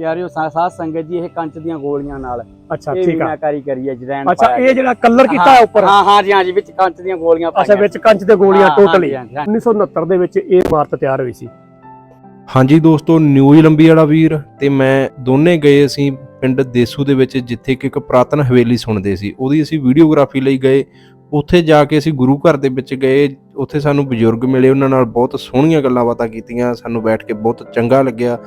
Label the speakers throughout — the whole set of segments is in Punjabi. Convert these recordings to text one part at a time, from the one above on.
Speaker 1: ਪਿਆਰਿਓ ਸਾ- ਸਾਧ ਸੰਗਤ ਜੀ ਇਹ ਕੰਚ ਦੀਆਂ ਗੋਲੀਆਂ ਨਾਲ।
Speaker 2: ਅੱਛਾ ਠੀਕ ਆ।
Speaker 1: ਮੀਨਾਕਾਰੀ ਕਰੀ ਹੈ ਡਿਜ਼ਾਈਨ
Speaker 2: ਅੱਛਾ ਇਹ ਜਿਹੜਾ ਕਲਰ ਕੀਤਾ ਹੈ ਉੱਪਰ?
Speaker 1: ਹਾਂ ਹਾਂ ਜੀ ਹਾਂ ਜੀ ਵਿੱਚ ਕੰਚ ਦੀਆਂ ਗੋਲੀਆਂ
Speaker 2: ਅੱਛਾ
Speaker 1: ਪਾਈਆਂ
Speaker 2: ਵਿੱਚ ਕੰਚ ਤੇ ਗੋਲੀਆਂ ਟੋਟਲੀ
Speaker 1: ਹਾਂਜੀ, ਹਾਂਜੀ।
Speaker 2: 1969 ਦੇ ਵਿੱਚ ਇਹ ਇਮਾਰਤ ਤਿਆਰ ਹੋਈ ਸੀ।
Speaker 3: ਹਾਂਜੀ ਦੋਸਤੋ ਨਿਊਜ਼ ਲੰਬੀ ਵਾਲਾ ਵੀਰ ਤੇ ਮੈਂ ਦੋਨੇ ਗਏ ਅਸੀਂ ਪਿੰਡ ਦੇਸੂ ਦੇ ਵਿੱਚ ਜਿੱਥੇ ਕਿ ਇੱਕ ਪ੍ਰਾਤਨ ਹਵੇਲੀ ਸੁਣਦੇ ਸੀ। ਉਹਦੀ ਅਸੀਂ ਵੀਡੀਓਗ੍ਰਾਫੀ ਲਈ ਗਏ। ਉੱਥੇ ਜਾ ਕੇ ਅਸੀਂ ਗੁਰੂ ਘਰ ਦੇ ਵਿੱਚ ਗਏ, ਉੱਥੇ ਸਾਨੂੰ ਬਜ਼ੁਰਗ ਮਿਲੇ, ਉਹਨਾਂ ਨਾਲ ਬਹੁਤ ਸੋਹਣੀਆਂ ਗੱਲਾਂ ਬਾਤਾਂ ਕੀਤੀਆਂ, ਸਾਨੂੰ ਬੈਠ ਕੇ ਬਹੁਤ ਚੰਗਾ ਲੱਗਿਆ।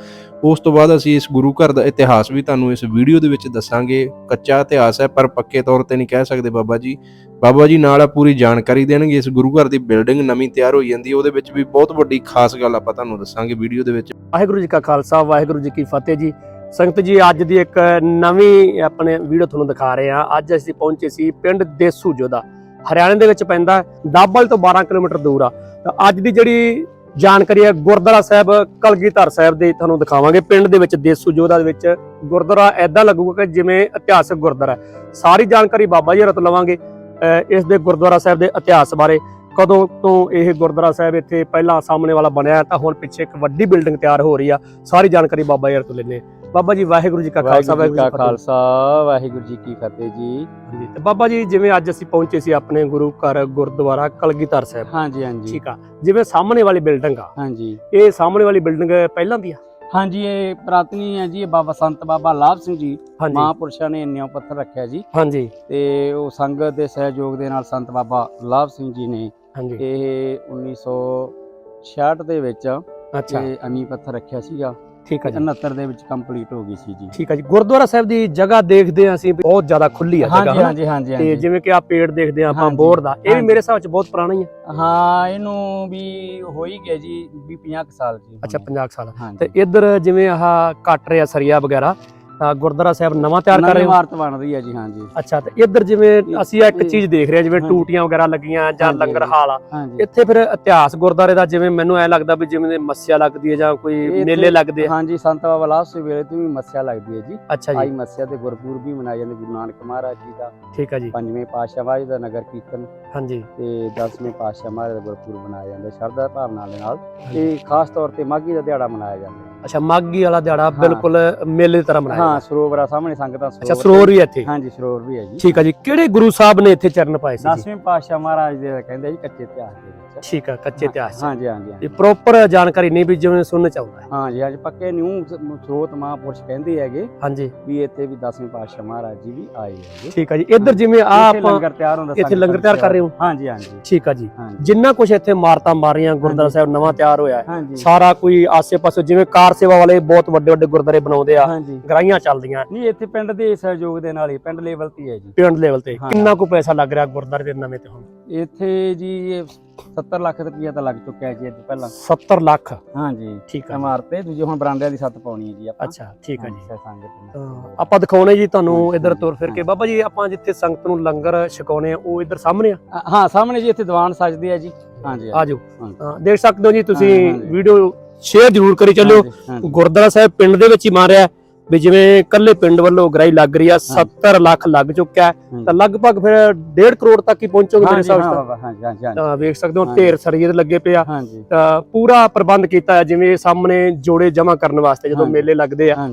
Speaker 3: ਉਸ ਤੋਂ ਬਾਅਦ ਅਸੀਂ ਇਸ ਗੁਰੂ ਘਰ ਦਾ ਇਤਿਹਾਸ ਵੀ ਤੁਹਾਨੂੰ ਇਸ ਵੀਡੀਓ ਦੇ ਵਿੱਚ ਦੱਸਾਂਗੇ। ਕੱਚਾ ਇਤਿਹਾਸ ਹੈ, ਪਰ ਪੱਕੇ ਤੌਰ ਤੇ ਨਹੀਂ ਕਹਿ ਸਕਦੇ ਬਾਬਾ ਜੀ। ਬਾਬਾ ਜੀ ਨਾਲ ਪੂਰੀ ਜਾਣਕਾਰੀ ਦੇਣਗੇ, ਇਸ ਗੁਰੂ ਘਰ ਦੀ ਬਿਲਡਿੰਗ ਨਵੀਂ ਤਿਆਰ ਹੋਈ ਜਾਂਦੀ ਉਹਦੇ ਵਿੱਚ ਵੀ ਬਹੁਤ ਵੱਡੀ ਖਾਸ ਗੱਲ ਆਪਾਂ ਤੁਹਾਨੂੰ ਦੱਸਾਂਗੇ ਵੀਡੀਓ ਦੇ ਵਿੱਚ।
Speaker 2: ਵਾਹਿਗੁਰੂ ਜੀ ਕਾ ਖਾਲਸਾ, ਵਾਹਿਗੁਰੂ ਜੀ ਕੀ ਫਤਿਹ ਜੀ। ਸੰਗਤ ਜੀ, ਅੱਜ ਦੀ ਇੱਕ ਨਵੀਂ ਆਪਣੇ ਵੀਡੀਓ ਤੁਹਾਨੂੰ ਦਿਖਾ ਰਹੇ ਹਾਂ। ਅੱਜ ਅਸੀਂ ਪਹੁੰਚੇ ਸੀ ਪਿੰਡ ਦੇਸੂ ਜੋਦਾ ਹਰਿਆਣੇ ਦੇ ਵਿੱਚ ਪੈਂਦਾ ਹੈ। ਦਾਬਲ ਤੋਂ 12 ਕਿਲੋਮੀਟਰ ਦੂਰ ਆ। ਤਾਂ ਅੱਜ ਦੀ ਜਿਹੜੀ ਜਾਣਕਾਰੀ ਹੈ, ਗੁਰਦੁਆਰਾ ਸਾਹਿਬ, ਕਲਗੀਧਰ ਸਾਹਿਬ ਦੇ ਤੁਹਾਨੂੰ ਦਿਖਾਵਾਂਗੇ। ਪਿੰਡ ਦੇ ਵਿੱਚ, ਦੇਸੂ ਜੋਦਾ ਦੇ ਵਿੱਚ ਗੁਰਦੁਆਰਾ ਐਦਾਂ ਲੱਗੂਗਾ ਕਿ ਜਿਵੇਂ ਇਤਿਹਾਸਕ ਗੁਰਦੁਆਰਾ ਸਾਰੀ ਜਾਣਕਾਰੀ ਬਾਬਾ ਜੀ ਰਤ ਲਵਾਂਗੇ। ਇਸ ਦੇ ਗੁਰਦੁਆਰਾ ਸਾਹਿਬ ਦੇ ਇਤਿਹਾਸ ਬਾਰੇ, ਕਦੋਂ ਤੋਂ ਇਹ ਗੁਰਦੁਆਰਾ ਸਾਹਿਬ ਇੱਥੇ ਪਹਿਲਾਂ ਸਾਹਮਣੇ ਵਾਲਾ ਬਣਿਆ ਤਾਂ ਹੁਣ ਪਿੱਛੇ ਇੱਕ ਵੱਡੀ ਬਿਲਡਿੰਗ ਤਿਆਰ ਹੋ ਰਹੀ ਆ। ਸਾਰੀ ਜਾਣਕਾਰੀ ਬਾਬਾ ਜੀ ਤੋਂ ਲੈਣੇ ਬਾਬਾ ਜੀ ਵਾਹਿਗੁਰੂ ਜੀ ਕਾ ਖਾਲਸਾ
Speaker 1: ਵਾਹਿਗੁਰੂ ਜੀ ਕਾ ਖਾਲਸਾ ਵਾਹਿਗੁਰੂ ਜੀ ਕੀ ਫਤਿਹ ਜੀ।
Speaker 2: ਜੀ ਤੇ ਬਾਬਾ ਜੀ ਜਿਵੇਂ ਅੱਜ ਅਸੀਂ ਪਹੁੰਚੇ ਸੀ ਆਪਣੇ ਗੁਰੂ ਘਰ ਗੁਰਦੁਆਰਾ ਕਲਗੀਧਰ ਸਾਹਿਬ।
Speaker 1: ਹਾਂਜੀ ਹਾਂਜੀ।
Speaker 2: ਠੀਕ ਆ। ਜਿਵੇਂ ਸਾਹਮਣੇ ਵਾਲੀ ਬਿਲਡਿੰਗ ਆ
Speaker 1: ਹਾਂਜੀ।
Speaker 2: ਇਹ ਸਾਹਮਣੇ ਵਾਲੀ ਬਿਲਡਿੰਗ ਪਹਿਲਾਂ ਦੀ ਆ?
Speaker 1: ਹਾਂਜੀ ਇਹ ਪ੍ਰਾਤਨੀ ਹੈ ਜੀ ਇਹ ਬਾਬਾ ਸੰਤ ਬਾਬਾ ਲਾਭ ਸਿੰਘ ਜੀ ਮਹਾਂਪੁਰਸ਼ਾਂ ਨੇ ਇੰਨਿਓ ਪੱਥਰ ਰੱਖਿਆ ਜੀ।
Speaker 2: ਹਾਂਜੀ।
Speaker 1: ਤੇ ਉਹ ਸੰਗਤ ਦੇ ਸਹਿਯੋਗ ਦੇ ਨਾਲ ਸੰਤ ਬਾਬਾ ਲਾਭ ਸਿੰਘ ਜੀ ਨੇ ਇਹ 1966 ਦੇ ਵਿੱਚ
Speaker 2: ਅੱਛਾ।
Speaker 1: ਤੇ ਅਨੀ ਪੱਥਰ ਰੱਖਿਆ ਸੀਗਾ।
Speaker 2: ਠੀਕ ਆ ਜੀ।
Speaker 1: 69 ਦੇ ਵਿੱਚ ਕੰਪਲੀਟ ਹੋ ਗਈ ਸੀ ਜੀ।
Speaker 2: ਠੀਕ ਆ ਜੀ। ਗੁਰਦੁਆਰਾ ਸਾਹਿਬ ਦੀ ਜਗ੍ਹਾ ਦੇਖਦੇ ਆ ਅਸੀਂ ਬਹੁਤ ਜ਼ਿਆਦਾ ਖੁੱਲੀ ਆ ਜਗ੍ਹਾ
Speaker 1: ਹਾਂਜੀ? ਹਾਂਜੀ ਹਾਂਜੀ
Speaker 2: ਤੇ। ਜਿਵੇਂ ਕਿ ਆ ਪੇੜ ਦੇਖਦੇ ਆ ਆਪਾਂ ਬੋਰਡ ਦਾ ਇਹ ਵੀ। ਮੇਰੇ ਹਿਸਾਬ ਚ ਬਹੁਤ ਪੁਰਾਣਾ ਹੀ ਆ।
Speaker 1: ਹਾਂ ਇਹਨੂੰ ਵੀ ਹੋ ਹੀ ਗਿਆ ਜੀ ਵੀ 50 ਕੁ ਸਾਲ ਜੀ
Speaker 2: ਅੱਛਾ 50 ਕੁ ਸਾਲ। ਤੇ ਇੱਧਰ ਜਿਵੇਂ ਆਹ ਕੱਟ ਰਿਹਾ ਸਰੀਆ ਵਗੈਰਾ ਗੁਰਦੁਆਰਾ ਸਾਹਿਬ ਨਵਾਂ ਤਿਆਰ ਕਰ ਰਹੇ ਹੋ?
Speaker 1: ਇਮਾਰਤ ਬਣ ਰਹੀ ਹੈ ਜੀ ਹਾਂਜੀ
Speaker 2: ਅੱਛਾ ਤੇ ਇੱਧਰ ਜਿਵੇਂ ਅਸੀਂ ਇੱਕ ਚੀਜ਼ ਦੇਖ ਰਹੇ ਹਾਂ ਜਿਵੇਂ। ਟੂਟੀਆਂ ਵਗੈਰਾ ਲੱਗੀਆਂ ਜਾਂ ਲੰਗਰ। ਹਾਲ ਆ। ਇੱਥੇ ਫਿਰ ਇਤਿਹਾਸ ਗੁਰਦਾਰੇ ਦਾ ਜਿਵੇਂ ਮੈਨੂੰ ਐ ਲੱਗਦਾ ਵੀ ਜਿਵੇਂ ਮੱਸਿਆ ਲੱਗਦੀ ਹੈ ਜਾਂ ਕੋਈ ਮੇਲੇ ਲੱਗਦੇ ਆ।
Speaker 1: ਹਾਂਜੀ ਸੰਤ ਬਾਬਾ ਲਾਭ ਸਿੰਘ ਵੇਲੇ ਤੋਂ ਵੀ ਮੱਸਿਆ ਲੱਗਦੀ ਹੈ ਜੀ।
Speaker 2: ਅੱਛਾ
Speaker 1: ਆਈ
Speaker 2: ਜੀ
Speaker 1: ਮੱਸਿਆ ਤੇ ਗੁਰਪੁਰਬ ਵੀ ਮਨਾਏ ਜਾਂਦੇ ਗੁਰੂ ਨਾਨਕ ਮਹਾਰਾਜ ਜੀ ਦਾ।
Speaker 2: ਠੀਕ ਆ ਜੀ।
Speaker 1: ਪੰਜਵੇਂ ਪਾਤਸ਼ਾਹ ਵਾਜ ਦਾ ਨਗਰ ਕੀਰਤਨ
Speaker 2: ਹਾਂਜੀ।
Speaker 1: ਤੇ 10ਵੇਂ ਪਾਤਸ਼ਾਹ ਮਹਾਰਾਜ ਦਾ ਗੁਰਪੁਰਬ ਮਨਾਇਆ ਜਾਂਦਾ ਸ਼ਰਧਾ ਭਾਵਨਾ ਦੇ ਨਾਲ। ਇਹ ਖਾਸ ਤੌਰ ਤੇ ਮਾਘੀ ਦਾ ਦਿਹਾੜਾ ਮਨਾਇਆ ਜਾਂਦਾ।
Speaker 2: ਅੱਛਾ ਮਾਗੀ ਵਾਲਾ ਦਿਹਾੜਾ
Speaker 1: ਹਾਂ।
Speaker 2: ਬਿਲਕੁਲ ਮੇਲੇ ਦੀ ਤਰ੍ਹਾਂ ਮਨਾਇਆ
Speaker 1: ਹਾਂ। ਸਰੋਵਰਾ ਸਾਹਮਣੇ ਸੰਗਤਾਂ
Speaker 2: ਅੱਛਾ ਸਰੋਵਰ ਵੀ ਹੈ ਇੱਥੇ?
Speaker 1: ਹਾਂਜੀ ਸਰੋਵਰ ਵੀ ਹੈ ਜੀ।
Speaker 2: ਠੀਕ ਆ ਜੀ ਕਿਹੜੇ ਗੁਰੂ ਸਾਹਿਬ ਨੇ ਇੱਥੇ ਚਰਨ ਪਾਏ ਸੀ?
Speaker 1: 10ਵੇਂ ਪਾਤਸ਼ਾਹ ਮਹਾਰਾਜ ਦੇ ਕਹਿੰਦੇ ਜੀ ਕੱਚੇ ਇਤਿਹਾਸ ਦੇ ਵਿੱਚ।
Speaker 2: ਠੀਕ ਆ ਕੱਚੇ ਇਤਿਹਾਸ। 'ਚ।
Speaker 1: ਹਾਂਜੀ ਹਾਂਜੀ।
Speaker 2: ਇਹ ਪ੍ਰੋਪਰ ਜਾਣਕਾਰੀ ਨਹੀਂ ਵੀ ਜਿਵੇਂ ਸੁਣਨਾ ਚਾਹੁੰਦਾ ਹੈ।
Speaker 1: ਹਾਂਜੀ ਹਾਂਜੀ ਪੱਕੇ ਨਿਊ ਸਰੋਤ ਮਹਾਂਪੁਰਸ਼ ਕਹਿੰਦੇ ਹੈਗੇ
Speaker 2: ਹਾਂਜੀ।
Speaker 1: ਵੀ ਇੱਥੇ ਵੀ 10ਵੇਂ ਪਾਤਸ਼ਾਹ ਮਹਾਰਾਜ ਜੀ ਵੀ ਆਏ ਹੈਗੇ।
Speaker 2: ਠੀਕ ਆ ਜੀ ਇੱਧਰ ਜਿਵੇਂ ਆ ਆਪਾਂ
Speaker 1: ਲੰਗਰ ਤਿਆਰ ਹੁੰਦਾ
Speaker 2: ਇੱਥੇ ਲੰਗਰ ਤਿਆਰ ਕਰ ਰਹੇ ਹੋ?
Speaker 1: ਹਾਂਜੀ ਹਾਂਜੀ।
Speaker 2: ਠੀਕ ਆ ਜੀ। ਜਿੰਨਾ ਕੁਝ ਇੱਥੇ ਮਾਰਤਾਂ ਮਾਰੀਆਂ ਗੁਰਦੁਆਰਾ। ਸਾਹਿਬ ਨਵਾਂ ਤਿਆਰ ਹੋਇਆ ਹੈ। ਸਾਰਾ ਕੋਈ ਆਸੇ-ਪਾਸੇ ਜਿਵੇਂ ਕਾਰ ਸੇਵਾ ਵਾਲੇ ਬਹੁਤ ਵੱਡੇ ਵੱਡੇ ਗੁਰਦੁਆਰੇ ਬਣਾਉਂਦੇ ਆ।
Speaker 1: ਹਾਂਜੀ।
Speaker 2: ਗਰਾਈਆਂ ਚੱਲਦੀਆਂ।
Speaker 1: ਨਹੀਂ ਇੱਥੇ ਪਿੰਡ ਦੇ ਸਹਿਯੋਗ ਦੇ ਨਾਲ ਹੀ ਪਿੰਡ ਲੈਵਲ ਤੇ ਹੀ ਹੈ ਜੀ।
Speaker 2: ਪਿੰਡ ਲੈਵਲ ਤੇ।
Speaker 1: ਹਾਂ।
Speaker 2: ਕਿੰਨਾ ਕੁ ਪੈਸਾ ਲੱਗ ਰਿਹਾ ਗੁਰਦੁਆਰੇ ਦੇ ਨਵੇਂ ਤੇ ਹੁਣ?
Speaker 1: ਇੱਥੇ ਜੀ ਇਹ 70 ਲੱਖ ਰੁਪਇਆ ਤਾਂ ਲੱਗ ਚੁੱਕਿਆ ਹੈ ਜੀ ਇਹ ਤੋਂ ਪਹਿਲਾਂ।
Speaker 2: 70 ਲੱਖ?
Speaker 1: ਹਾਂਜੀ।
Speaker 2: ਠੀਕ ਆ।
Speaker 1: ਇਮਾਰਤ ਤੇ ਦੂਜੀ ਹੁਣ ਬਰਾਂਡਿਆਂ ਦੀ ਛੱਤ ਪਾਉਣੀ ਹੈ ਜੀ ਆਪਾਂ।
Speaker 2: ਅੱਛਾ ਠੀਕ ਆ ਜੀ।
Speaker 1: ਸੰਗਤ ਨੂੰ।
Speaker 2: ਆਪਾਂ ਦਿਖਾਉਣੇ ਜੀ ਤੁਹਾਨੂੰ ਇੱਧਰ ਤੁਰ ਫਿਰ ਕੇ। ਬਾਬਾ ਜੀ ਆਪਾਂ ਜਿੱਥੇ ਸੰਗਤ ਨੂੰ ਲੰਗਰ ਛਕਾਉਣੇ ਆ ਉਹ ਇੱਧਰ ਸਾਹਮਣੇ ਆ?
Speaker 1: ਹਾਂ ਸਾਹਮਣੇ ਜੀ ਇੱਥੇ ਦੀਵਾਨ ਸਜਦੇ ਆ ਜੀ। ਹਾਂਜੀ
Speaker 2: ਆਜੋ। ਹਾਂ, ਦੇਖ ਸਕਦੇ ਹੋ ਜੀ ਤੁਸੀਂ। ਵੀਡੀਓ ਸ਼ੇਅਰ ਜ਼ਰੂਰ ਕਰੀ ਚੱਲਿਓ। ਗੁਰਦੁਆਰਾ ਸਾਹਿਬ ਪਿੰਡ ਦੇ ਵਿੱਚ ਹੀ ਮਾਰਿਆ ਵੀ ਜਿਵੇਂ ਕੱਲੇ ਪਿੰਡ ਵੱਲੋਂ ਗਰਾਈ ਲੱਗ ਰਹੀ ਆ 70 ਲੱਖ ਲੱਗ ਚੁੱਕਿਆ। ਤਾਂ ਲਗਭਗ ਫਿਰ 1.5 ਕਰੋੜ ਤੱਕ ਹੀ ਪਹੁੰਚੋਗੇ ਮੇਰੇ ਹਿਸਾਬ ਨਾਲ ਤਾਂ ਵੇਖ ਸਕਦੇ ਹੋ। ਢੇਰ ਸਰੀਏ ਦੇ ਲੱਗੇ ਪਿਆ ਤਾਂ ਪੂਰਾ ਪ੍ਰਬੰਧ ਕੀਤਾ ਹੈ ਜਿਵੇਂ ਸਾਹਮਣੇ ਜੋੜੇ ਜਮ੍ਹਾਂ ਕਰਨ ਵਾਸਤੇ ਜਦੋਂ। ਮੇਲੇ ਲੱਗਦੇ ਆ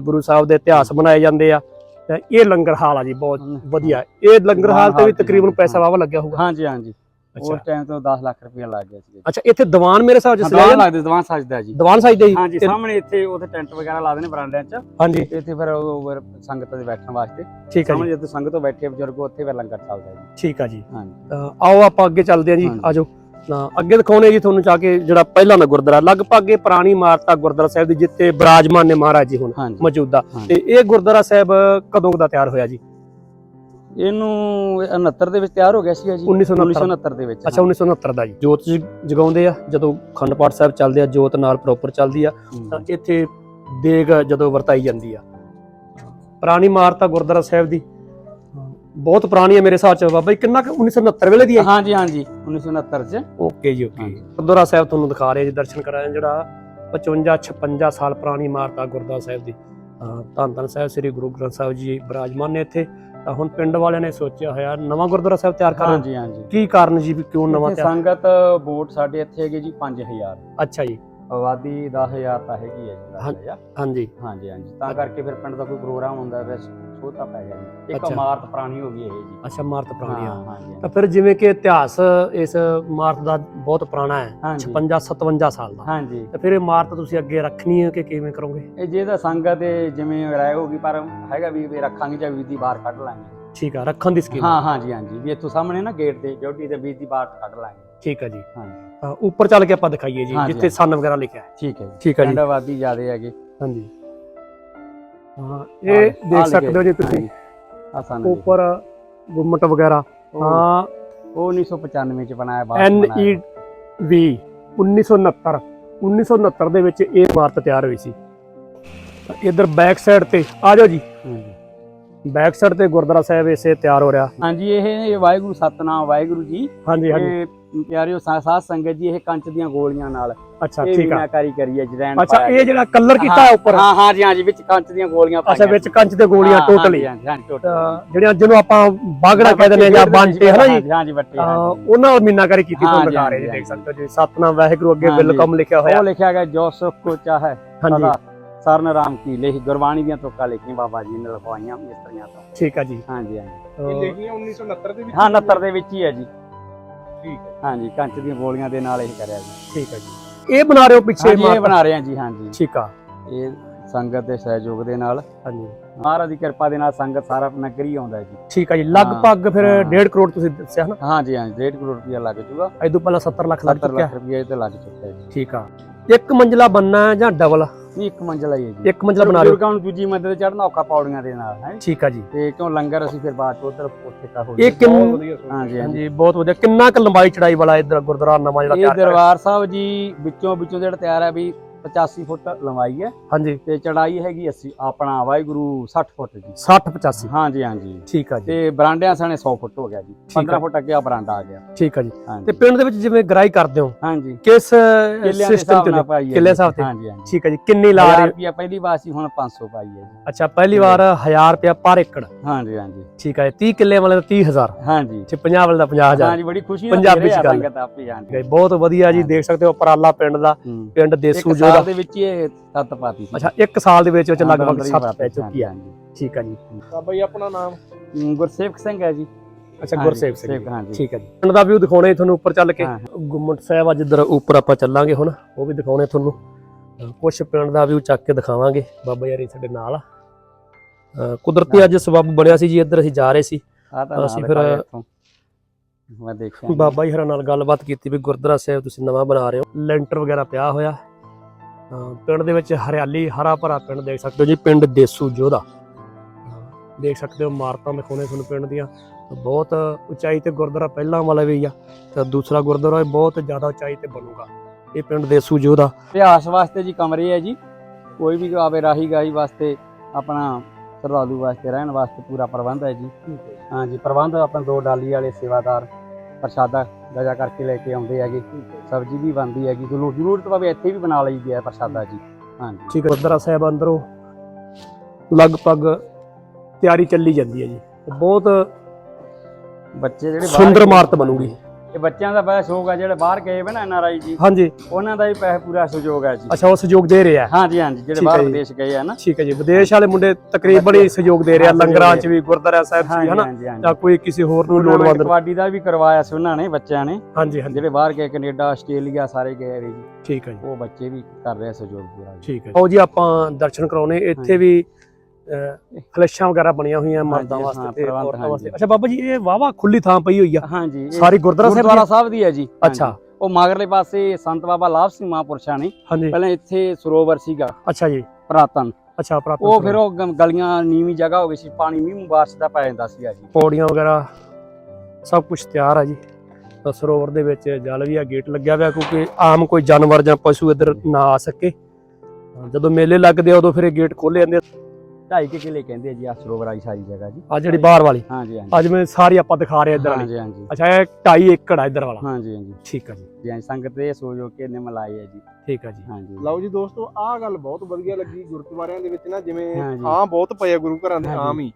Speaker 2: ਗੁਰੂ ਸਾਹਿਬ ਦੇ ਇਤਿਹਾਸ ਬਣਾਏ ਜਾਂਦੇ ਆ ਤਾਂ ਇਹ ਲੰਗਰ ਹਾਲ ਆ ਜੀ ਬਹੁਤ। ਵਧੀਆ। ਇਹ ਲੰਗਰ ਹਾਲ ਤੇ ਵੀ
Speaker 1: ਤੇ
Speaker 2: ਤਕਰੀਬਨ। ਪੈਸਾ ਵਾਵਾ ਲੱਗਿਆ ਹੋਊਗਾ
Speaker 1: ਹਾਂਜੀ ਹਾਂਜੀ ਉਸ ਟਾਈਮ ਤੋਂ 10 ਲੱਖ ਰੁਪਇਆ ਲੱਗ ਗਿਆ ਸੀ
Speaker 2: ਅੱਛਾ ਇੱਥੇ ਦੀਵਾਨ ਮੇਰੇ ਹਿਸਾਬ ਚ
Speaker 1: ਦੀਵਾਨ ਲੱਗਦੇ ਦੀਵਾਨ ਸਜਦਾ ਜੀ।
Speaker 2: ਦੀਵਾਨ ਸਾਈਡ ਜੀ?
Speaker 1: ਹਾਂਜੀ ਸਾਹਮਣੇ ਇੱਥੇ ਉਹਦੇ ਟੈਂਟ ਵਗੈਰਾ ਲਾ ਦੇਣੇ ਬਰਾਂਡਿਆਂ 'ਚ।
Speaker 2: ਹਾਂਜੀ।
Speaker 1: ਇੱਥੇ ਫਿਰ ਉਹ ਫਿਰ ਸੰਗਤ ਦੇ ਬੈਠਣ ਵਾਸਤੇ।
Speaker 2: ਠੀਕ ਹੈ ਜੀ।
Speaker 1: ਜਦੋਂ ਸੰਗਤ ਬੈਠੇ ਬਜ਼ੁਰਗ ਉੱਥੇ ਫਿਰ ਲੰਗਰ ਚੱਲਦਾ ਜੀ।
Speaker 2: ਠੀਕ ਆ ਜੀ।
Speaker 1: ਹਾਂਜੀ।
Speaker 2: ਆਓ ਆਪਾਂ ਅੱਗੇ ਚੱਲਦੇ ਹਾਂ ਜੀ। ਆਜੋ। ਤਾਂ ਅੱਗੇ ਦਿਖਾਉਣੇ ਜੀ ਤੁਹਾਨੂੰ ਜਾ ਕੇ ਜਿਹੜਾ ਪਹਿਲਾਂ ਦਾ ਗੁਰਦੁਆਰਾ ਲਗਭਗ ਇਹ ਪੁਰਾਣੀ ਇਮਾਰਤ ਆ ਗੁਰਦੁਆਰਾ ਸਾਹਿਬ ਦੀ ਜਿੱਥੇ ਬਿਰਾਜਮਾਨ ਨੇ ਮਹਾਰਾਜ ਜੀ ਹੁਣ ਮੌਜੂਦਾ। ਤੇ ਇਹ ਗੁਰਦੁਆਰਾ ਸਾਹਿਬ ਕਦੋਂ ਦਾ ਤਿਆਰ ਹੋਇਆ ਜੀ?
Speaker 1: ਇਹਨੂੰ 69 ਦੇ ਵਿੱਚ ਤਿਆਰ ਹੋ ਗਿਆ ਸੀਗਾ ਜੀ।
Speaker 2: 1969
Speaker 1: 1969 ਦੇ ਵਿੱਚ
Speaker 2: ਅੱਛਾ 1969 ਦਾ ਜੀ। ਜੋਤ ਜਗ- ਜਗਾਉਂਦੇ ਆ ਜਦੋਂ ਅਖੰਡ ਪਾਠ ਸਾਹਿਬ ਚੱਲਦੇ ਆ ਜੋਤ ਨਾਲ ਪ੍ਰੋਪਰ ਚੱਲਦੀ ਆ। ਤਾਂ ਇੱਥੇ ਦੇਗ ਜਦੋਂ ਵਰਤਾਈ ਜਾਂਦੀ ਆ। ਪੁਰਾਣੀ ਇਮਾਰਤ ਆ ਗੁਰਦੁਆਰਾ ਸਾਹਿਬ ਦੀ। ਬਹੁਤ ਪੁਰਾਣੀ ਹੈ ਮੇਰੇ ਹਿਸਾਬ ਚ ਬਾਬਾ ਜੀ ਕਿੰਨਾ ਕੁ 1969 ਵੇਲੇ ਦੀ ਹੈ
Speaker 1: ਹਾਂਜੀ ਹਾਂਜੀ 1969 ਚ।
Speaker 2: ਓਕੇ ਜੀ ਓਕੇ। ਗੁਰਦੁਆਰਾ ਸਾਹਿਬ ਤੁਹਾਨੂੰ ਦਿਖਾ ਰਹੇ ਜੀ ਦਰਸ਼ਨ ਕਰਾਇਆ ਜਿਹੜਾ 55 56 ਸਾਲ ਪੁਰਾਣੀ ਇਮਾਰਤ ਆ ਗੁਰਦੁਆਰਾ ਸਾਹਿਬ ਦੀ। ਧੰਨ ਧੰਨ ਸਾਹਿਬ ਸ੍ਰੀ ਗੁਰੂ ਗ੍ਰੰਥ ਸਾਹਿਬ ਜੀ ਬਿਰਾਜਮਾਨ ਨੇ ਇੱਥੇ। ਤਾਂ ਹੁਣ ਪਿੰਡ ਵਾਲਿਆਂ ਨੇ ਸੋਚਿਆ ਹੋਇਆ ਨਵਾਂ ਗੁਰਦੁਆਰਾ ਸਾਹਿਬ ਤਿਆਰ ਕਰਨ।
Speaker 1: ਹਾਂਜੀ ਹਾਂਜੀ।
Speaker 2: ਕੀ ਕਾਰਨ ਜੀ ਵੀ ਕਿਉਂ ਨਵਾਂ ਤਿਆਰ?
Speaker 1: ਸੰਗਤ ਵੋਟ ਸਾਡੇ ਇੱਥੇ ਹੈਗੇ ਜੀ 5000
Speaker 2: ਅੱਛਾ ਜੀ।
Speaker 1: ਆਬਾਦੀ 10000 ਤਾਂ ਹੈਗੀ ਹੈ ਜੀ
Speaker 2: ਹਾਂ-
Speaker 1: 10000
Speaker 2: ਹਾਂਜੀ।
Speaker 1: ਹਾਂਜੀ ਹਾਂਜੀ। ਤਾਂ ਕਰਕੇ ਫਿਰ ਪਿੰਡ ਦਾ ਕੋਈ ਪ੍ਰੋਗਰਾਮ ਹੁੰਦਾ ਫਿਰ ਸੋਤਾ ਪੈ ਗਿਆ ਜੀ। ਇੱਕ
Speaker 2: ਅੱਛਾ।
Speaker 1: ਇਮਾਰਤ ਪੁਰਾਣੀ ਹੋ ਗਈ ਇਹ ਜੀ।
Speaker 2: ਅੱਛਾ ਮਾਰਤ ਪੁਰਾਣੀ ਆ।
Speaker 1: ਹਾਂ
Speaker 2: ਤਾਂ ਫਿਰ ਜਿਵੇਂ ਕਿ ਇਤਿਹਾਸ ਇਸ ਇਮਾਰਤ ਦਾ ਬਹੁਤ ਪੁਰਾਣਾ ਹੈ
Speaker 1: ਹਾਂਜੀ
Speaker 2: 56 57 ਸਾਲ ਦਾ।
Speaker 1: ਹਾਂਜੀ
Speaker 2: ਤਾਂ ਫਿਰ ਇਹ ਇਮਾਰਤ ਤੁਸੀਂ ਅੱਗੇ ਰੱਖਣੀ ਹੈ ਕਿ ਕਿਵੇਂ ਕਰੋਗੇ?
Speaker 1: ਇਹ ਜੇ ਤਾਂ ਸੰਗਤ ਤੇ ਜਿਵੇਂ ਰਾਏ ਹੋਗੀ ਪਰ ਹੈਗਾ ਵੀ ਵੀ ਰੱਖਾਂਗੇ ਜਾਂ ਵੀਰ ਦੀ ਬਾਹਰ ਕੱਢ ਲਾਂਗੇ।
Speaker 2: ਠੀਕ ਆ ਰੱਖਣ ਦੀ ਸਕੀਮ
Speaker 1: ਹਾਂ ਹਾਂਜੀ ਹਾਂਜੀ ਵੀ ਇੱਥੋਂ ਸਾਹਮਣੇ ਨਾ ਗੇਟ ਤੇ ਜੋਟੀ ਤੇ ਵੀਰ ਦੀ ਬਾਹਰ ਕੱਢ ਲਾਂਗੇ।
Speaker 2: ਠੀਕ ਆ ਜੀ।
Speaker 1: ਹਾਂਜੀ
Speaker 2: ਤਾਂ ਉੱਪਰ ਚੱਲ ਕੇ ਆਪਾਂ ਦਿਖਾਈਏ ਜੀ
Speaker 1: ਹਾਂਜੀ,
Speaker 2: ਜਿੱਥੇ ਸਨ ਵਗੈਰਾ ਲਿਖਿਆ ਹੈ।
Speaker 1: ਠੀਕ ਹੈ ਜੀ।
Speaker 2: ਠੀਕ ਆ ਜੀ।
Speaker 1: ਪਿੰਡ ਆਬਾਦੀ ਜ਼ਿਆਦੇ ਹੈਗੇ।
Speaker 2: ਹਾਂਜੀ। ਹਾਂ ਇਹ ਦੇਖ ਸਕਦੇ ਹੋ ਜੀ ਤੁਸੀਂ।
Speaker 1: ਆ ਸਾਨੂੰ
Speaker 2: ਉੱਪਰ ਗੁੰਮਟ ਵਗੈਰਾ। ਹਾਂ।
Speaker 1: ਉਹ 1995 ਚ ਬਣਾਇਆ ਬਾਅਦ
Speaker 2: ਵੀ 1969 1969 ਦੇ ਵਿੱਚ ਇਹ ਇਮਾਰਤ ਤਿਆਰ ਹੋਈ ਸੀ। ਇਧਰ ਬੈਕ ਸਾਈਡ ਤੇ ਆ ਜਾਓ ਜੀ। ਬੈਕ ਸਾਈਡ ਤੇ ਗੁਰਦੁਆਰਾ ਸਾਹਿਬ ਇਸੇ ਤਿਆਰ ਹੋ ਰਿਹਾ।
Speaker 1: ਹਾਂਜੀ ਇਹ ਵਾਹਿਗੁਰੂ ਸਤਨਾਮ ਵਾਹਿਗੁਰੂ ਜੀ।
Speaker 2: ਹਾਂਜੀ ਹਾਂਜੀ।
Speaker 1: ਪਿਆਰਿਓ ਸਾਧ ਸੰਗਤ ਜੀ ਇਹ ਕੰਚ ਦੀਆਂ ਗੋਲੀਆਂ ਨਾਲ।
Speaker 2: ਅੱਛਾ ਠੀਕ ਆ।
Speaker 1: ਮੀਨਾਕਾਰੀ ਕਰੀ ਹੈ ਜਰੈਣ
Speaker 2: ਅੱਛਾ ਇਹ ਜਿਹੜਾ ਕਲਰ ਕੀਤਾ ਹੈ ਉੱਪਰ?
Speaker 1: ਹਾਂ ਹਾਂ ਜੀ ਹਾਂ ਜੀ ਵਿੱਚ ਕੰਚ ਦੀਆਂ ਗੋਲੀਆਂ
Speaker 2: ਅੱਛਾ ਵਿੱਚ। ਕੰਚ ਤੇ ਗੋਲੀਆਂ
Speaker 1: ਹਾਂ,
Speaker 2: ਟੋਟਲੀ। ਤਾਂ ਜਿਹੜੀਆਂ ਜਿਹਨੂੰ ਆਪਾਂ ਬਾਗੜਾ ਕਹਿ ਦਿੰਦੇ ਜਾਂ ਬਾਂਟੇ ਹਨਾ ਜੀ?
Speaker 1: ਹਾਂਜੀ, ਹਾਂਜੀ ਬੱਟੇ
Speaker 2: ਤਾਂ। ਉਹਨਾਂ ਨਾਲ ਮੀਨਾਕਾਰੀ ਕੀਤੀ ਤੁਹਾਨੂੰ
Speaker 1: ਹਾਂਜੀ,
Speaker 2: ਦਿਖਾ ਰਹੇ ਜੀ ਦੇਖ ਸਕਦੇ ਹੋ ਜੀ ਸਤਨਾਮ ਵਾਹਿਗੁਰੂ ਅੱਗੇ
Speaker 1: ਹਾਂਜੀ।
Speaker 2: ਵੈਲਕਮ ਲਿਖਿਆ ਹੋਇਆ।
Speaker 1: ਉਹ ਲਿਖਿਆ ਗਿਆ ਜੋ ਸੁਖ ਕੋ ਚਾਹੇ
Speaker 2: ਹਾਂਜੀ
Speaker 1: ਸਰਨ ਰਾਮ ਕੀ ਲੇਹ ਗੁਰਬਾਣੀ ਦੀਆਂ ਤੁਕਾਂ ਲਿਖੀਆਂ ਬਾਬਾ ਜੀ ਨੇ ਲਖਵਾਈਆਂ ਮਿਸਤਰੀਆਂ ਤੋਂ।
Speaker 2: ਠੀਕ ਆ ਜੀ।
Speaker 1: ਹਾਂਜੀ ਹਾਂਜੀ
Speaker 2: ਤਾਂ
Speaker 4: ਇਹ ਲਿਖੀਆਂ 1969 ਦੇ ਵਿੱਚ
Speaker 1: ਹਾਂ 69 ਦੇ ਵਿੱਚ ਹੀ ਹੈ ਜੀ।
Speaker 4: ਠੀਕ ਹੈ
Speaker 1: ਹਾਂਜੀ ਕੰਚ ਦੀਆਂ ਗੋਲੀਆਂ ਦੇ ਨਾਲ ਇਹ ਕਰਿਆ ਜੀ।
Speaker 2: ਠੀਕ ਆ ਜੀ। ਇਹ ਬਣਾ ਰਹੇ ਹੋ ਪਿੱਛੇ
Speaker 1: ਹਾਂਜੀ ਇਹ? ਬਣਾ ਰਹੇ ਹਾਂ ਜੀ ਹਾਂਜੀ।
Speaker 2: ਠੀਕ ਆ।
Speaker 1: ਇਹ ਸੰਗਤ ਦੇ ਸਹਿਯੋਗ ਦੇ ਨਾਲ।
Speaker 2: ਹਾਂਜੀ।
Speaker 1: ਮਹਾਰਾਜ ਦੀ ਕਿਰਪਾ ਦੇ ਨਾਲ ਸੰਗਤ ਸਾਰਾ ਨਗਰ ਹੀ ਆਉਂਦਾ ਹੈ ਜੀ।
Speaker 2: ਠੀਕ ਆ ਜੀ ਲਗਭਗ ਫਿਰ
Speaker 1: ਹਾਂ।
Speaker 2: 1.5 ਕਰੋੜ ਤੁਸੀਂ ਦੱਸਿਆ ਨਾ?
Speaker 1: ਹਾਂਜੀ ਹਾਂਜੀ 1.5 ਕਰੋੜ ਰੁਪਇਆ ਲੱਗ ਚੁੱਕਾ
Speaker 2: ਇਦੋਂ ਪਹਿਲਾਂ 70 ਲੱਖ ਲੱਗ
Speaker 1: 70
Speaker 2: ਚੁੱਕਿਆ।
Speaker 1: ਲੱਖ ਰੁਪਇਆ ਇਹ ਤੇ ਲੱਗ ਚੁੱਕਾ ਹੈ ਜੀ।
Speaker 2: ਠੀਕ ਆ। ਇੱਕ ਮੰਜ਼ਲਾ ਬੰਨਾ ਹੈ ਜਾਂ ਡਬਲ
Speaker 1: ਨਹੀਂ ਇੱਕ ਮੰਜ਼ਲਾ ਹੀ ਹੈ ਜੀ।
Speaker 2: ਇੱਕ ਮੰਜ਼ਲਾ ਬਣਾ ਰਹੇ ਹੋ
Speaker 1: ਨੂੰ ਦੂਜੀ ਮੰਜ਼ਲ ਚੜਨਾ ਔਖਾ ਪੌੜੀਆਂ ਦੇ ਨਾਲ ਹੈ
Speaker 2: ਠੀਕ ਆ ਜੀ।
Speaker 1: ਤੇ ਕਿਉਂ ਲੰਗਰ ਅਸੀਂ ਫਿਰ ਬਾਅਦ ਚ ਉਧਰ ਉੱਥੇ ਕਾ ਹੋ
Speaker 2: ਇਹ ਕਿੰਨ
Speaker 1: ਹਾਂਜੀ ਹਾਂਜੀ
Speaker 2: ਬਹੁਤ ਵਧੀਆ। ਕਿੰਨਾ ਕੁ ਲੰਬਾਈ ਚੜਾਈ ਵਾਲਾ ਇਧਰ ਗੁਰਦੁਆਰਾ ਨਵਾਂ ਜਿਹੜਾ
Speaker 1: ਇਹ
Speaker 2: ਤਿਆਰ ਕਰਿਆ
Speaker 1: ਦਰਬਾਰ ਸਾਹਿਬ ਜੀ ਵਿੱਚੋਂ ਵਿੱਚੋਂ ਜਿਹੜਾ ਤਿਆਰ ਹੈ ਵੀ 85 ਫੁੱਟ ਲੰਬਾਈ ਹੈ
Speaker 2: ਹਾਂਜੀ।
Speaker 1: ਤੇ ਚੜਾਈ ਹੈਗੀ 80 ਆਪਣਾ ਵਾਹਿਗੁਰੂ 60 ਫੁੱਟ ਜੀ।
Speaker 2: 60 85
Speaker 1: ਹਾਂਜੀ ਹਾਂਜੀ।
Speaker 2: ਠੀਕ ਆ ਜੀ।
Speaker 1: ਤੇ ਬਰਾਂਡਿਆਂ ਸਾਨੇ 100 ਫੁੱਟ ਹੋ ਗਿਆ ਜੀ।
Speaker 2: ਠੀਕ
Speaker 1: 15
Speaker 2: ਆ।
Speaker 1: ਫੁੱਟ ਅੱਗੇ ਆ ਬਰਾਂਡਾ ਆ ਗਿਆ।
Speaker 2: ਠੀਕ ਆ ਜੀ। ਤੇ ਪਿੰਡ ਦੇ ਵਿੱਚ ਜਿਵੇਂ ਗ੍ਰਾਈ ਕਰਦੇ ਹੋ
Speaker 1: ਹਾਂਜੀ।
Speaker 2: ਕਿਸ ਸਿਸਟਮ ਤੇ ਕਿੱਲੇ
Speaker 1: ਜੀ।
Speaker 2: ਹਿਸਾਬ ਤੇ?
Speaker 1: ਹਾਂਜੀ ਹਾਂਜੀ।
Speaker 2: ਠੀਕ ਆ ਜੀ। ਕਿੰਨੀ ਲਾ ਰਹੇ?
Speaker 1: ਰੁਪਿਆ ਪਹਿਲੀ ਵਾਰ ਸੀ ਹੁਣ 500 ਪਾਈ ਹੈ ਜੀ।
Speaker 2: ਅੱਛਾ ਪਹਿਲੀ ਵਾਰ 1000 ਰੁਪਇਆ ਪਰ ਏਕੜ।
Speaker 1: ਹਾਂਜੀ ਹਾਂਜੀ।
Speaker 2: ਠੀਕ ਹੈ 30 ਕਿੱਲੇ ਵਾਲੇ ਦਾ 30000
Speaker 1: ਹਾਂਜੀ।
Speaker 2: ਤੇ 50 ਵਾਲੇ ਦਾ 50000
Speaker 1: ਹਾਂਜੀ ਬੜੀ ਖੁਸ਼ੀ ਨਾਲ
Speaker 2: ਪੰਜਾਬੀ ਚ
Speaker 1: ਆ
Speaker 2: ਗੱਲ। ਜੀ, ਬਹੁਤ ਵਧੀਆ ਜੀ। ਦੇਖ ਸਕਦੇ ਹੋ ਉਪਰਾਲਾ ਪਿੰਡ ਦਾ। ਪਿੰਡ ਦੇਸੂ
Speaker 1: ਸਾਲ ਦੇ ਵਿੱਚ ਇਹ ਤੱਤ ਪਾਤੀ ਸੀ।
Speaker 2: ਅੱਛਾ ਇੱਕ ਸਾਲ ਦੇ ਵਿੱਚ ਵਿੱਚ ਲਗਭਗ
Speaker 1: ਬਰਾਬਰ ਹੀ
Speaker 2: 7
Speaker 1: ਪਾਤੀ
Speaker 2: ਪੈ ਚੁੱਕੀ ਆ। ਠੀਕ ਹੈ ਜੀ।
Speaker 4: ਬਾਬਾ ਜੀ ਆਪਣਾ ਨਾਮ?
Speaker 1: ਗੁਰਸੇਵਕ ਸਿੰਘ ਹੈ ਜੀ।
Speaker 2: ਅੱਛਾ
Speaker 1: ਹਾਂਜੀ,
Speaker 2: ਗੁਰਸੇਵ ਸਿੰਘ। ਠੀਕ ਹੈ ਜੀ। ਪਿੰਡ ਦਾ ਵਿਊ ਦਿਖਾਉਣੇ ਤੁਹਾਨੂੰ ਉੱਪਰ ਚੱਲ ਕੇ। ਗੁੰਮਟ ਸਾਹਿਬ ਅੱਜ ਇੱਧਰ ਉੱਪਰ ਆਪਾਂ ਚੱਲਾਂਗੇ ਹੁਣ। ਉਹ ਵੀ ਦਿਖਾਉਣੇ ਤੁਹਾਨੂੰ। ਕੁਝ ਪਿੰਡ ਦਾ ਵਿਊ ਚੱਕ ਕੇ ਦਿਖਾਵਾਂਗੇ। ਬਾਬਾ ਯਾਰੀ ਸਾਡੇ ਨਾਲ ਆ। ਕੁਦਰਤੀ ਅੱਜ ਸਬਬ ਬਣਿਆ ਸੀ ਜੀ ਇੱਧਰ ਅਸੀਂ ਜਾ ਰਹੇ ਸੀ।
Speaker 1: ਆ ਤਾਂ
Speaker 2: ਅਸੀਂ ਫਿਰ-।
Speaker 1: ਮੈਂ ਦੇਖਿਆ।
Speaker 2: ਬਾਬਾ ਜੀ ਹਰਾਂ ਨਾਲ ਗੱਲਬਾਤ ਕੀਤੀ ਵੀ ਗੁਰਦੁਆਰਾ ਸਾਹਿਬ ਤੁਸੀਂ ਨਵਾਂ ਬਣਾ ਰਹੇ ਹੋ। ਲੈਂਟਰ ਵਗੈਰਾ ਪਿਆ ਹੋਇਆ। ਪਿੰਡ ਦੇ ਵਿੱਚ ਹਰਿਆਲੀ ਹਰਾ ਭਰਾ ਪਿੰਡ ਦੇਖ ਸਕਦੇ ਹੋ ਜੀ ਪਿੰਡ ਦੇਸੂ ਜੋਧਾ। ਦੇਖ ਸਕਦੇ ਹੋ ਇਮਾਰਤਾਂ ਦਿਖਾਉਣੇ ਤੁਹਾਨੂੰ ਪਿੰਡ ਦੀਆਂ। ਬਹੁਤ ਉਚਾਈ ਤੇ ਗੁਰਦੁਆਰਾ ਪਹਿਲਾਂ ਵਾਲਾ ਵੀ ਆ ਤੇ ਦੂਸਰਾ ਗੁਰਦੁਆਰਾ ਵੀ ਬਹੁਤ ਜ਼ਿਆਦਾ ਉਚਾਈ ਤੇ ਬਣੂਗਾ। ਇਹ ਪਿੰਡ ਦੇਸੂ ਜੋਧਾ।
Speaker 1: ਇਤਿਹਾਸ ਵਾਸਤੇ ਜੀ ਕਮਰੇ ਹੈ ਜੀ। ਕੋਈ ਵੀ ਆਵੇ ਰਾਹੀ ਗਾਈ ਵਾਸਤੇ ਆਪਣਾ ਸ਼ਰਧਾਲੂ ਵਾਸਤੇ ਰਹਿਣ ਵਾਸਤੇ ਪੂਰਾ ਪ੍ਰਬੰਧ ਹੈ ਜੀ। ਹਾਂਜੀ ਪ੍ਰਬੰਧ ਆਪਣਾ ਦੋ ਡਾਲੀ ਵਾਲੇ ਸੇਵਾਦਾਰ ਪ੍ਰਸ਼ਾਦਾ ਗਜਾ ਕਰਕੇ ਲੈ ਕੇ ਆਉਂਦੇ ਹੈਗੇ। ਸਬਜ਼ੀ ਵੀ ਬਣਦੀ ਹੈਗੀ। ਜ਼ਰੂਰ ਜ਼ਰੂਰਤ ਪਵੇ ਇੱਥੇ ਵੀ ਬਣਾ ਲਈਦੀ ਹੈ ਪ੍ਰਸ਼ਾਦਾ ਜੀ। ਹਾਂਜੀ।
Speaker 2: ਠੀਕ ਹੈ ਗੁਰਦੁਆਰਾ ਸਾਹਿਬ ਅੰਦਰੋਂ ਲਗਭਗ ਤਿਆਰੀ ਚੱਲੀ ਜਾਂਦੀ ਹੈ ਜੀ। ਬਹੁਤ
Speaker 1: ਬੱਚੇ ਜਿਹੜੇ
Speaker 2: ਸੁੰਦਰ ਇਮਾਰਤ ਬਣੂਗੀ।
Speaker 1: ਇਹ ਬੱਚਿਆਂ ਦਾ ਬੜਾ ਸ਼ੌਕ ਹੈ ਜਿਹੜੇ ਬਾਹਰ ਗਏ ਵੇ ਨਾ ਐਨਆਰਆਈ ਜੀ
Speaker 2: ਹਾਂਜੀ।
Speaker 1: ਉਹਨਾਂ ਦਾ ਵੀ ਪੈਸੇ ਪੂਰਾ ਸਹਿਯੋਗ ਹੈ ਜੀ।
Speaker 2: ਅੱਛਾ ਉਹ ਸਹਿਯੋਗ ਦੇ ਰਿਹਾ
Speaker 1: ਹਾਂਜੀ ਹਾਂਜੀ ਜਿਹੜੇ ਬਾਹਰ। ਵਿਦੇਸ਼ ਗਏ ਆ ਨਾ।
Speaker 2: ਠੀਕ ਹੈ ਜੀ ਵਿਦੇਸ਼ ਵਾਲੇ ਮੁੰਡੇ ਤਕਰੀਬਨ ਹੀ ਸਹਿਯੋਗ ਦੇ ਰਿਹਾ ਲੰਗਰਾਂ 'ਚ ਵੀ ਗੁਰਦੁਆਰਾ ਸਾਹਿਬ 'ਚ ਹਨਾ? ਜਾਂ ਕੋਈ ਕਿਸੇ ਹੋਰ ਨੂੰ ਲੋੜਵੰਦ।
Speaker 1: ਕਬੱਡੀ ਦਾ ਵੀ ਕਰਵਾਇਆ ਸੀ ਉਹਨਾਂ ਨੇ ਬੱਚਿਆਂ ਨੇ।
Speaker 2: ਹਾਂਜੀ ਹਾਂਜੀ।
Speaker 1: ਜਿਹੜੇ ਬਾਹਰ ਗਏ ਕੈਨੇਡਾ ਆਸਟ੍ਰੇਲੀਆ ਸਾਰੇ ਗਏ ਜੀ।
Speaker 2: ਠੀਕ ਹੈ ਜੀ।
Speaker 1: ਉਹ ਬੱਚੇ ਵੀ ਕਰ ਰਹੇ ਸਹਿਯੋਗ ਪੂਰਾ
Speaker 2: ਠੀਕ ਹੈ ਆਓ ਜੀ ਆਪਾਂ ਦਰਸ਼ਨ ਕਰਾਉਣੇ ਇੱਥੇ ਵੀ ਫਲੈਸ਼ਾਂ ਵਗੈਰਾ ਬਣੀਆਂ ਹੋਈਆਂ ਮਰਦਾਂ ਵਾਸਤੇ ਔਰਤਾਂ ਵਾਸਤੇ। ਅੱਛਾ ਬਾਬਾ ਜੀ ਇਹ ਵਾਵਾ ਖੁੱਲੀ ਥਾਂ ਪਈ ਹੋਈ ਆ।
Speaker 1: ਹਾਂਜੀ
Speaker 2: ਸਾਰੀ ਗੁਰਦੁਆਰਾ ਸਾਹਿਬ ਦੀ?
Speaker 1: ਹੈ ਜੀ।
Speaker 2: ਅੱਛਾ।
Speaker 1: ਉਹ ਮਗਰਲੇ ਪਾਸੇ ਸੰਤ ਬਾਬਾ ਲਾਭ ਸਿੰਘ ਮਹਾਂਪੁਰਸ਼ਾਂ ਨੇ। ਪਹਿਲਾਂ ਇੱਥੇ ਸਰੋਵਰ ਸੀਗਾ।
Speaker 2: ਅੱਛਾ ਜੀ।
Speaker 1: ਪ੍ਰਾਤਨ।
Speaker 2: ਅੱਛਾ ਪ੍ਰਾਪਤ
Speaker 1: ਉਹ ਫਿਰ ਉਹ ਗਲੀਆਂ ਨੀਵੀਂ ਜਗ੍ਹਾ ਹੋ ਗਈ ਸੀ। ਪਾਣੀ ਮੀਂਹ ਬਾਰਿਸ਼ ਦਾ ਪੈ ਜਾਂਦਾ ਸੀਗਾ ਜੀ।
Speaker 2: ਪੌੜੀਆਂ ਵਗੈਰਾ ਸਭ ਕੁਝ ਤਿਆਰ ਆ ਜੀ। ਸਰੋਵਰ ਦੇ ਵਿੱਚ ਜਲ ਵੀ ਆ ਗੇਟ ਲੱਗਿਆ ਹੋਇਆ ਕਿਉਂਕਿ ਆਮ ਕੋਈ ਜਾਨਵਰ ਜਾਂ ਪਸ਼ੂ ਇੱਧਰ ਨਾ ਆ ਸਕੇ। ਜਦੋਂ ਮੇਲੇ ਲੱਗਦੇ ਆ ਉਦੋਂ ਫਿਰ ਇਹ ਗੇਟ ਖੋਲੇ ਜਾਂਦੇ
Speaker 1: ਢਾਈ ਕੁ ਕਿਲੇ ਕਹਿੰਦੇ ਆ ਜੀ ਆ ਸਰੋਵਰ ਆਈ ਸਾਰੀ ਜਗ੍ਹਾ ਜੀ।
Speaker 2: ਆ ਜਿਹੜੀ ਬਾਹਰ ਵਾਲੀ?
Speaker 1: ਹਾਂਜੀ ਹਾਂਜੀ।
Speaker 2: ਅੱਜ ਮੈਂ ਸਾਰੀ ਆਪਾਂ ਦਿਖਾ ਰਹੇ ਇੱਧਰ ਵਾਲੀ।
Speaker 1: ਹਾਂਜੀ ਹਾਂਜੀ।
Speaker 2: ਅੱਛਾ ਇਹ 2.5 ਏਕੜ ਆ ਇੱਧਰ ਵਾਲਾ।
Speaker 1: ਹਾਂਜੀ ਹਾਂਜੀ।
Speaker 2: ਠੀਕ ਆ ਜੀ।
Speaker 1: ਜੀ ਹਾਂਜੀ, ਸੰਗਤ ਦੇ ਸੋਜੋ ਕੇ ਨੇ ਮਲਾਈ ਹੈ ਜੀ।
Speaker 2: ਠੀਕ ਆ ਜੀ।
Speaker 1: ਹਾਂਜੀ
Speaker 4: ਲਓ ਜੀ ਦੋਸਤੋ ਆਹ ਗੱਲ ਬਹੁਤ ਵਧੀਆ ਲੱਗੀ ਗੁਰਦੁਆਰਿਆਂ ਦੇ ਵਿੱਚ ਨਾ ਜਿਵੇਂ
Speaker 1: ਹਾਂਜੀ।
Speaker 4: ਥਾਂ ਬਹੁਤ ਪਏ ਆ ਗੁਰੂ ਘਰਾਂ ਦੇ
Speaker 1: ਹਾਂਜੀ,
Speaker 4: ਆਮ ਹੀ।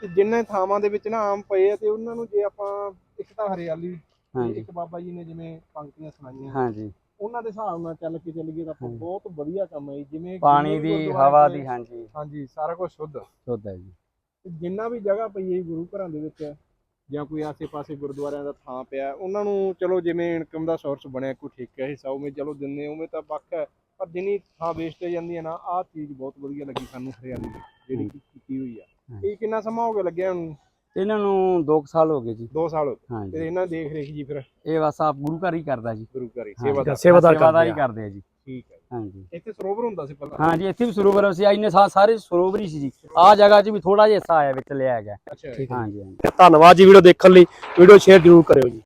Speaker 4: ਤੇ ਜਿੰਨੇ ਥਾਵਾਂ ਦੇ ਵਿੱਚ ਨਾ ਆਮ ਪਏ ਆ ਤੇ ਉਹਨਾਂ ਨੂੰ ਜੇ ਆਪਾਂ ਇੱਕ ਤਾਂ ਹਰਿਆਲੀ ਤੇ
Speaker 1: ਹਾਂਜੀ।
Speaker 4: ਇੱਕ ਬਾਬਾ ਜੀ ਨੇ ਜਿਵੇਂ ਪੰਕਤੀਆਂ ਸੁਣਾਈਆਂ।
Speaker 1: ਹਾਂਜੀ।
Speaker 4: ਉਹਨਾਂ ਦੇ ਹਿਸਾਬ ਨਾਲ ਚੱਲ ਕੇ ਚੱਲੀਏ ਤਾਂ ਆਪਾਂ। ਬਹੁਤ ਵਧੀਆ ਕੰਮ ਹੈ ਜੀ। ਜਿਵੇਂ
Speaker 1: ਪਾਣੀ
Speaker 4: ਜਿੰਨੇ ਵੀ
Speaker 1: ਦੀ
Speaker 4: ਗੁਰਦੁਆਰੇ
Speaker 1: ਹਵਾ ਦੀ ਹਾਂਜੀ
Speaker 4: ਹਾਂਜੀ ਸਾਰਾ ਕੁਝ ਸ਼ੁੱਧ
Speaker 1: ਸ਼ੁੱਧ ਹੈ ਜੀ
Speaker 4: ਜਿੰਨਾ ਵੀ ਜਗ੍ਹਾ ਪਈ ਹੈ ਗੁਰੂ ਘਰਾਂ ਦੇ ਵਿੱਚ ਜਾਂ ਕੋਈ ਆਸੇ-ਪਾਸੇ ਗੁਰਦੁਆਰਿਆਂ ਦਾ ਥਾਂ ਪਿਆ ਉਹਨਾਂ ਨੂੰ ਚਲੋ ਜਿਵੇਂ ਇਨਕਮ ਦਾ ਸੋਰਸ ਬਣਿਆ ਕੋਈ ਠੇਕਾ ਹਿੱਸਾ ਉਵੇਂ ਚਲੋ ਦਿੰਦੇ ਉਵੇਂ ਤਾਂ ਪੱਕ ਹੈ ਪਰ ਜਿੰਨੀ ਥਾਂ ਵੇਸਟੇਜ ਜਾਂਦੀ ਹੈ ਨਾ ਆਹ ਚੀਜ਼ ਬਹੁਤ ਵਧੀਆ ਲੱਗੀ ਸਾਨੂੰ ਹਰਿਆਲੀ ਦੀ ਜਿਹੜੀ ਕਿ ਕੀਤੀ ਹੋਈ ਆ। ਇਹ ਕਿੰਨਾ ਸਮਾਂ ਹੋ ਗਿਆ ਲੱਗਿਆ ਹੁਣ
Speaker 1: ਇਹਨਾਂ ਨੂੰ 2 ਸਾਲ ਹੋ ਗਏ ਜੀ।
Speaker 4: 2 ਸਾਲ ਹੋ ਗਏ।
Speaker 1: ਹਾਂਜੀ।
Speaker 4: ਤੇ ਇਹਨਾਂ ਦੀ ਦੇਖ ਰੇਖ ਜੀ ਫਿਰ?
Speaker 1: ਇਹ ਬਸ ਆਪ ਗੁਰੂ ਘਰ ਹੀ ਕਰਦਾ ਜੀ।
Speaker 4: ਗੁਰੂ ਘਰ ਹੀ। ਸੇਵਾਦਾਰ।
Speaker 2: ਸੇਵਾਦਾਰ
Speaker 1: ਸੇਵਾਦਾਰ ਹੀ
Speaker 2: ਕਰਦੇ ਆ।
Speaker 1: ਆ ਜੀ।
Speaker 4: ਠੀਕ ਹੈ।
Speaker 1: ਹਾਂਜੀ।
Speaker 4: ਇੱਥੇ ਸਰੋਵਰ ਹੁੰਦਾ ਸੀ ਪਹਿਲਾਂ?
Speaker 1: ਹਾਂਜੀ ਇੱਥੇ ਵੀ ਸਰੋਵਰ ਸੀ। ਇੰਨੇ ਸਾ- ਸਾਰੇ ਸਰੋਵਰ ਹੀ ਸੀ ਜੀ। ਆਹ ਜਗ੍ਹਾ 'ਚ ਵੀ ਥੋੜਾ ਜਿਹਾ ਹਿੱਸਾ ਆਇਆ ਵਿੱਚ ਲਿਆ ਗਿਆ।
Speaker 4: ਅੱਛਾ
Speaker 2: ਠੀਕ ਹੈ
Speaker 1: ਹਾਂਜੀ ਹਾਂਜੀ।
Speaker 2: ਧੰਨਵਾਦ ਜੀ ਵੀਡੀਓ ਦੇਖਣ ਲਈ। ਵੀਡੀਓ ਸ਼ੇਅਰ ਜ਼ਰੂਰ ਕਰਿਓ ਜੀ।